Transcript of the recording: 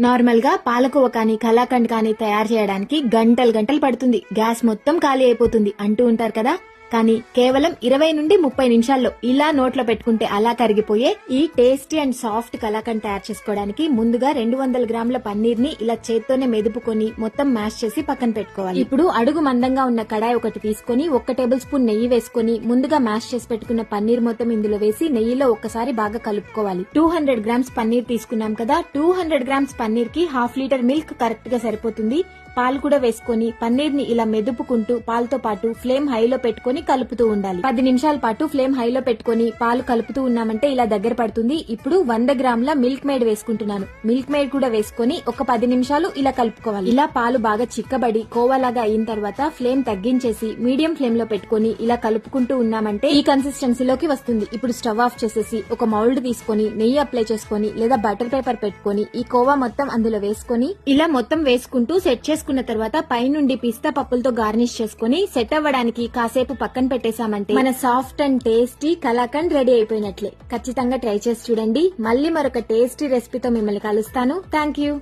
నార్మల్గా పాలకోవ కానీ కలాకండ్ కానీ తయారు చేయడానికి గంటలు గంటలు పడుతుంది. గ్యాస్ మొత్తం ఖాళీ అయిపోతుంది అంటూ ఉంటారు కదా? కానీ కేవలం ఇరవై నుండి ముప్పై నిమిషాల్లో ఇలా నోట్లో పెట్టుకుంటే అలా కరిగిపోయే ఈ టేస్టీ అండ్ సాఫ్ట్ కలాకండ్ తయారు చేసుకోవడానికి ముందుగా రెండు వందల గ్రాముల పన్నీర్ని ఇలా చేత్తోనే మెదుపుకొని మొత్తం మ్యాష్ చేసి పక్కన పెట్టుకోవాలి. ఇప్పుడు అడుగు మందంగా ఉన్న కడాయి ఒకటి తీసుకొని ఒక టేబుల్ స్పూన్ నెయ్యి వేసుకొని ముందుగా మ్యాష్ చేసి పెట్టుకున్న పన్నీర్ మొత్తం ఇందులో వేసి నెయ్యిలో ఒక్కసారి బాగా కలుపుకోవాలి. టూ హండ్రెడ్ గ్రామ్స్ పన్నీర్ తీసుకున్నాం కదా టూ హండ్రెడ్ గ్రామ్స్ పన్నీర్కి హాఫ్ లీటర్ మిల్క్ కరెక్ట్గా సరిపోతుంది. పాలు కూడా వేసుకొని పన్నీర్ని ఇలా మెదుపుకుంటూ పాలతో పాటు ఫ్లేమ్ హైలో పెట్టుకొని కలుపుతూ ఉండాలి. పది నిమిషాల పాటు ఫ్లేమ్ హైలో పెట్టుకొని పాలు కలుపుతూ ఉన్నామంటే ఇలా దగ్గర పడుతుంది. ఇప్పుడు వంద గ్రాముల మిల్క్ మేడ్ వేసుకుంటున్నాను. మిల్క్ మేడ్ కూడా వేసుకొని ఒక పది నిమిషాలు ఇలా కలుపుకోవాలి. ఇలా పాలు బాగా చిక్కబడి కోవాలాగా అయిన తర్వాత ఫ్లేమ్ తగ్గించేసి మీడియం ఫ్లేమ్లో పెట్టుకొని ఇలా కలుపుకుంటూ ఉన్నామంటే ఈ కన్సిస్టెన్సీలోకి వస్తుంది. ఇప్పుడు స్టవ్ ఆఫ్ చేసేసి ఒక మౌల్డ్ తీసుకొని నెయ్యి అప్లై చేసుకొని లేదా బటర్ పేపర్ పెట్టుకొని ఈ కోవా మొత్తం అందులో వేసుకొని ఇలా మొత్తం వేసుకుంటూ సెట్ చేసుకున్న తర్వాత పైనుండి పిస్తా పప్పులతో గార్నిష్ చేసుకొని సెట్ అవ్వడానికి కాసేపు పక్కన పెట్టేశామంటే మన soft and tasty kalakand ready అయిపోయినట్లే. ఖచ్చితంగా ట్రై చేసి చూడండి. మళ్ళీ మరొక టేస్టీ రెసిపీతో మిమ్మల్ని కలుస్తాను. Thank you